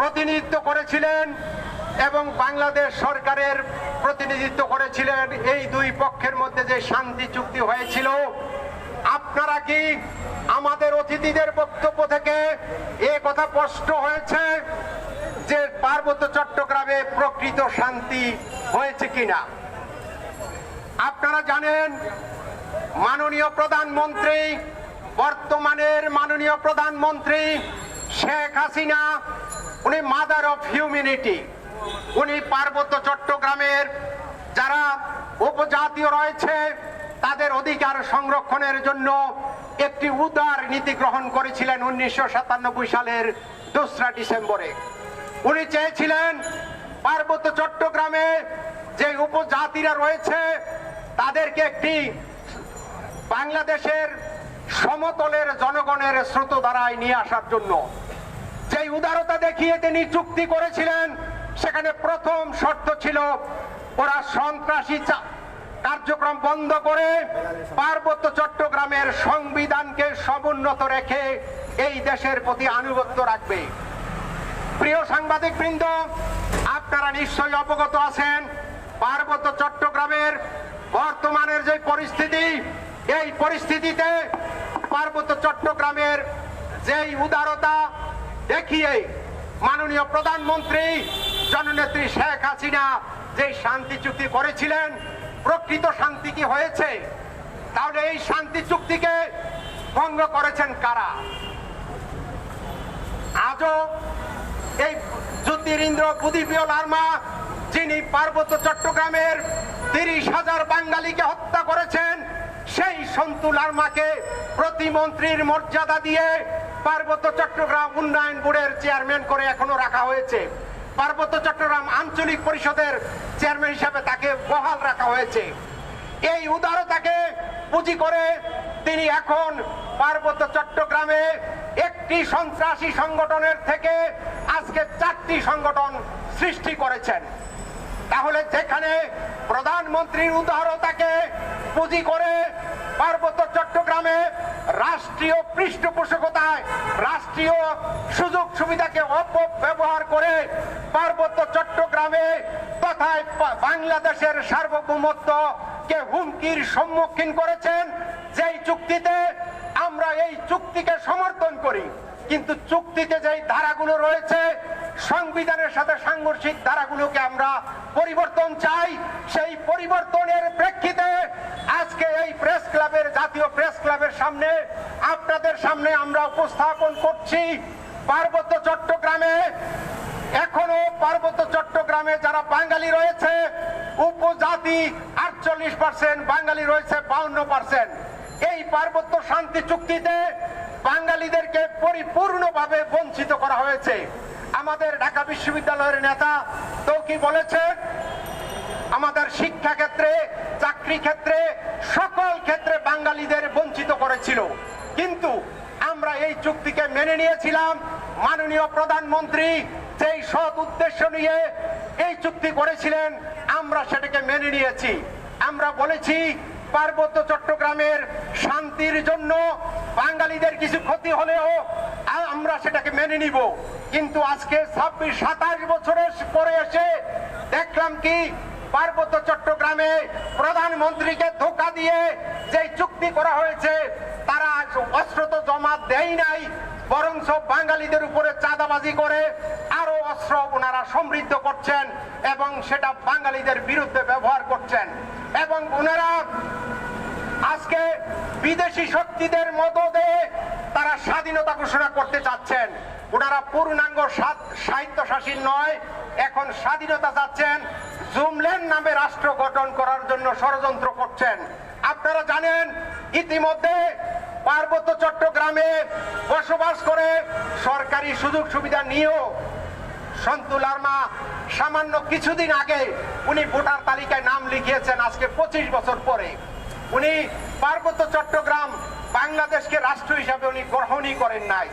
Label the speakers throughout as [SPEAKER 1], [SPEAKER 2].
[SPEAKER 1] প্রতিনিধিত্ব করেছিলেন এবং বাংলাদেশ সরকারের প্রতিনিধিত্ব করেছিলেন এই দুই পক্ষের মধ্যে যে শান্তি চুক্তি হয়েছিল আপনারা কি আমাদের অতিথিদের বক্তব্য থেকে এ কথা স্পষ্ট হয়েছে যে পার্বত্য চট্টগ্রামে প্রকৃত শান্তি হয়েছে কিনা আপনারা জানেন মাননীয় প্রধানমন্ত্রী বর্তমানের মাননীয় প্রধানমন্ত্রী শেখ হাসিনা উনি মাদার অফ হিউম্যানিটি উনি পার্বত্য চট্টগ্রামের যারা উপজাতীয় রয়েছে তাদের অধিকার সংরক্ষণের জন্য একটি উদার নীতি গ্রহণ করেছিলেন উনিশশো সালের দোসরা ডিসেম্বরে উনি চেয়েছিলেন পার্বত্য চট্টগ্রামে যে উপজাতিরা রয়েছে তাদেরকে একটি বাংলাদেশের সমতলের জনগণের স্রোত দ্বারায় নিয়ে আসার জন্য উদারতা দেখিয়ে তিনি চুক্তি করেছিলেন সেখানে প্রথম শর্ত ছিল ওরা সন্ত্রাসী কার্যক্রম বন্ধ করে পার্বত্য চট্টগ্রামের সংবিধানকে সমুন্নত রেখে এই দেশের প্রতি আনুগত্য রাখবে প্রিয় সাংবাদিক বৃন্দ আপনারা নিশ্চয়ই অবগত আছেন পার্বত্য চট্টগ্রামের বর্তমানের যে পরিস্থিতি এই পরিস্থিতিতে পার্বত্য চট্টগ্রামের যেই উদারতা দেখিয়ে মাননীয় প্রধানমন্ত্রী জননেত্রী শেখ হাসিনা যে শান্তি চুক্তি করেছিলেন প্রকৃত শান্তি কি হয়েছে তাহলে এই শান্তি চুক্তিকে ভঙ্গ করেছেন কারা আজও এই জ্যোতিরিন্দ্র বুদ্ধিপীয় লার্মা যিনি পার্বত্য চট্টগ্রামের তিরিশ হাজার বাঙালিকে হত্যা করেছেন সেই সন্তু লার্মাকে প্রতিমন্ত্রীর মর্যাদা দিয়ে পার্বত্য চট্টগ্রাম উন্নয়ন বোর্ডের চেয়ারম্যান করে এখনো রাখা হয়েছে পার্বত্য চট্টগ্রাম আঞ্চলিক পরিষদের চেয়ারম্যান হিসাবে তাকে বহাল রাখা হয়েছে এই উদারতাকে পুঁজি করে তিনি এখন পার্বত্য চট্টগ্রামে একটি সন্ত্রাসী সংগঠনের থেকে আজকে চারটি সংগঠন সৃষ্টি করেছেন তাহলে যেখানে প্রধানমন্ত্রীর উদারতাকে পুঁজি করে পার্বত্য চট্টগ্রামে রাষ্ট্রীয় পৃষ্ঠপোষকতায় রাষ্ট্রীয় সুযোগ সুবিধাকে অপব্যবহার করে পার্বত্য চট্টগ্রামে তথা বাংলাদেশের সার্বভৌমত্ব কে হুমকির সম্মুখীন করেছেন যেই চুক্তিতে আমরা এই চুক্তিকে সমর্থন করি কিন্তু চুক্তিতে যেই ধারাগুলো রয়েছে সংবিধানের সাথে সাংঘর্ষিক ধারাগুলোকে আমরা পরিবর্তন চাই সেই পরিবর্তনের প্রেক্ষিতে সামনে আপনাদের সামনে আমরা উপস্থাপন করছি পার্বত্য চট্টগ্রামে এখনো পার্বত্য চট্টগ্রামে যারা বাঙালি রয়েছে উপজাতি আটচল্লিশ পার্সেন্ট বাঙালি রয়েছে বাউন্ন পার্সেন্ট এই পার্বত্য শান্তি চুক্তিতে বাঙালিদেরকে পরিপূর্ণভাবে বঞ্চিত করা হয়েছে আমাদের ঢাকা বিশ্ববিদ্যালয়ের নেতা তো কি বলেছে আমাদের শিক্ষাক্ষেত্রে চাকরি ক্ষেত্রে সকল ক্ষেত্রে বাঙালিদের বঞ্চিত করেছিল কিন্তু আমরা এই চুক্তিকে মেনে নিয়েছিলাম মাননীয় প্রধানমন্ত্রী যেই সৎ উদ্দেশ্য নিয়ে এই চুক্তি করেছিলেন আমরা সেটাকে মেনে নিয়েছি আমরা বলেছি পার্বত্য চট্টগ্রামের শান্তির জন্য বাঙালিদের কিছু ক্ষতি হলেও আমরা সেটাকে মেনে নিব কিন্তু আজকে ছাব্বিশ সাতাশ বছরের পরে এসে দেখলাম কি পার্বত্য চট্টগ্রামে প্রধানমন্ত্রীকে ধোকা দিয়ে যে চুক্তি করা হয়েছে তারা অস্ত্র তো জমা দেয় নাই বরং সব বাঙালিদের উপরে চাঁদাবাজি করে আরো অস্ত্র ওনারা সমৃদ্ধ করছেন এবং সেটা বাঙালিদের বিরুদ্ধে ব্যবহার করছেন এবং ওনারা আজকে বিদেশি শক্তিদের মদদে তারা স্বাধীনতা ঘোষণা করতে চাচ্ছেন ওনারা পূর্ণাঙ্গ সাহিত্যশাসী নয় এখন স্বাধীনতা চাচ্ছেন জুমলেন নামে রাষ্ট্র গঠন করার জন্য ষড়যন্ত্র করছেন আপনারা জানেন ইতিমধ্যে পার্বত্য চট্টগ্রামে বসবাস করে সরকারি সুযোগ সুবিধা নিয়েও সন্তু লার্মা সামান্য কিছুদিন আগে উনি ভোটার তালিকায় নাম লিখিয়েছেন আজকে পঁচিশ বছর পরে উনি পার্বত্য চট্টগ্রাম বাংলাদেশকে রাষ্ট্র হিসাবে উনি গ্রহণই করেন নাই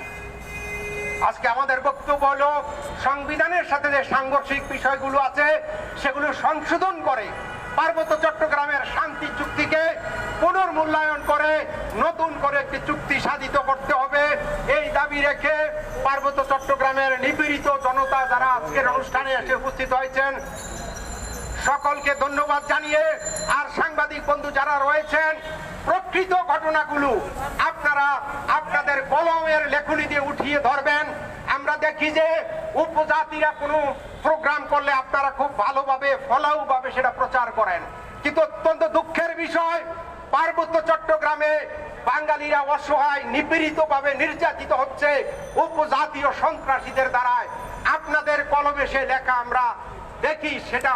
[SPEAKER 1] আজকে আমাদের বক্তব্য হলো সংবিধানের সাথে যে সাংঘর্ষিক বিষয়গুলো আছে সেগুলো সংশোধন করে পার্বত্য চট্টগ্রামের শান্তি চুক্তিকে পুনর্মূল্যায়ন করে নতুন করে একটি চুক্তি সাধিত করতে হবে এই দাবি রেখে পার্বত্য চট্টগ্রামের নিপীড়িত জনতা যারা আজকের অনুষ্ঠানে এসে উপস্থিত হয়েছেন সকলকে ধন্যবাদ জানিয়ে আর সাংবাদিক বন্ধু যারা রয়েছেন প্রকৃত ঘটনাগুলো আপনারা আপনাদের কলমের লেখনী দিয়ে উঠিয়ে ধরবেন আমরা দেখি যে উপজাতিরা কোনো প্রোগ্রাম করলে আপনারা খুব ভালোভাবে ফলাউভাবে সেটা প্রচার করেন কিন্তু অত্যন্ত দুঃখের বিষয় পার্বত্য চট্টগ্রামে বাঙালিরা অসহায় নিপীড়িত ভাবে নির্যাতিত হচ্ছে উপজাতীয় সন্ত্রাসীদের দ্বারায় আপনাদের কলমে সে লেখা আমরা দেখি সেটা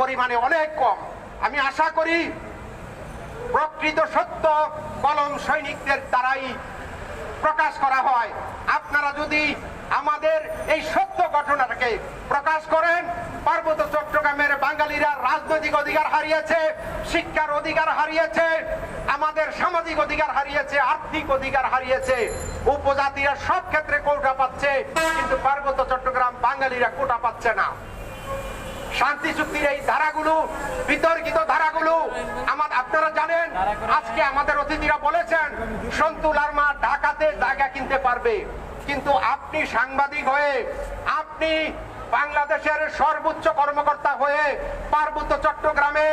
[SPEAKER 1] পরিমাণে অনেক কম আমি আশা করি প্রকৃত সত্য কলম সৈনিকদের দ্বারাই প্রকাশ করা হয় আপনারা যদি আমাদের এই সত্য ঘটনাটাকে প্রকাশ করেন পার্বত্য চট্টগ্রামের বাঙালিরা রাজনৈতিক অধিকার হারিয়েছে শিক্ষার অধিকার হারিয়েছে আমাদের সামাজিক অধিকার হারিয়েছে আর্থিক অধিকার হারিয়েছে উপজাতিরা সব ক্ষেত্রে কোটা পাচ্ছে কিন্তু পার্বত্য চট্টগ্রাম বাঙালিরা কোটা পাচ্ছে না শান্তি চুক্তির এই ধারাগুলো বিতর্কিত ধারাগুলো আমার আপনারা জানেন আজকে আমাদের অতিথিরা বলেছেন সন্তু লার্মা ঢাকাতে জায়গা কিনতে পারবে কিন্তু আপনি সাংবাদিক হয়ে আপনি বাংলাদেশের সর্বোচ্চ কর্মকর্তা হয়ে পার্বত্য চট্টগ্রামে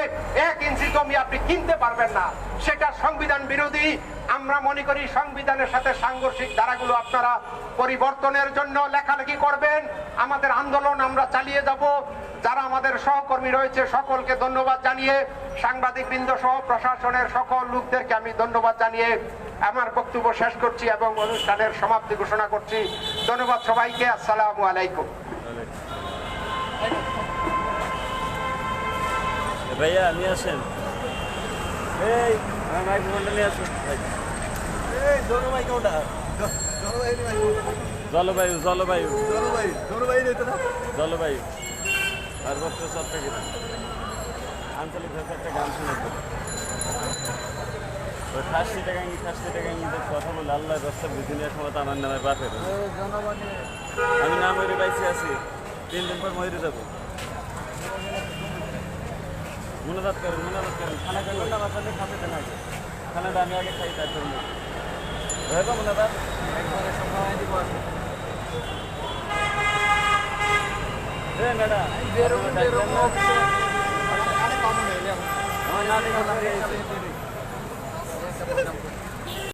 [SPEAKER 1] এক ইঞ্চি জমি আপনি কিনতে পারবেন না সেটা সংবিধান বিরোধী আমরা মনে করি সংবিধানের সাথে সাংঘর্ষিক ধারাগুলো আপনারা পরিবর্তনের জন্য লেখালেখি করবেন আমাদের আন্দোলন আমরা চালিয়ে যাব যারা আমাদের সহকর্মী রয়েছে সকলকে ধন্যবাদ জানিয়ে সাংবাদিক বৃন্দ সহ প্রশাসনের সকল লোকদেরকে আমি ধন্যবাদ জানিয়ে আমার বক্তব্য শেষ করছি এবং অনুষ্ঠানের সমাপ্তি ঘোষণা করছি ধন্যবাদ সবাইকে আসসালামু আলাইকুম
[SPEAKER 2] ভাইয়া আমি এই জলবায়ু জলবায়ু জলবায়ু জলবায়ু জলবায়ু সর্বোচ্চ চট্টগ্রাম আঞ্চলিক ভাষায় একটা গান শুনেছি তো খাসি টাকাঙ্গি খাসি টাকাঙ্গিদের কথা বলে আল্লাহ রাস্তা বুঝে নেওয়ার সময় আমার নামে বাপের আমি নাম ময়ূরে আছি তিন দিন পর ময়ূরে যাবো মনোজাত করেন মনোজাত করেন খানা খাবেন না বাঁচালে খাবে দেন আগে খানাটা আগে খাই তারপর হয়ে যাবো মনোজাত অনেক কমন হয়ে যাবে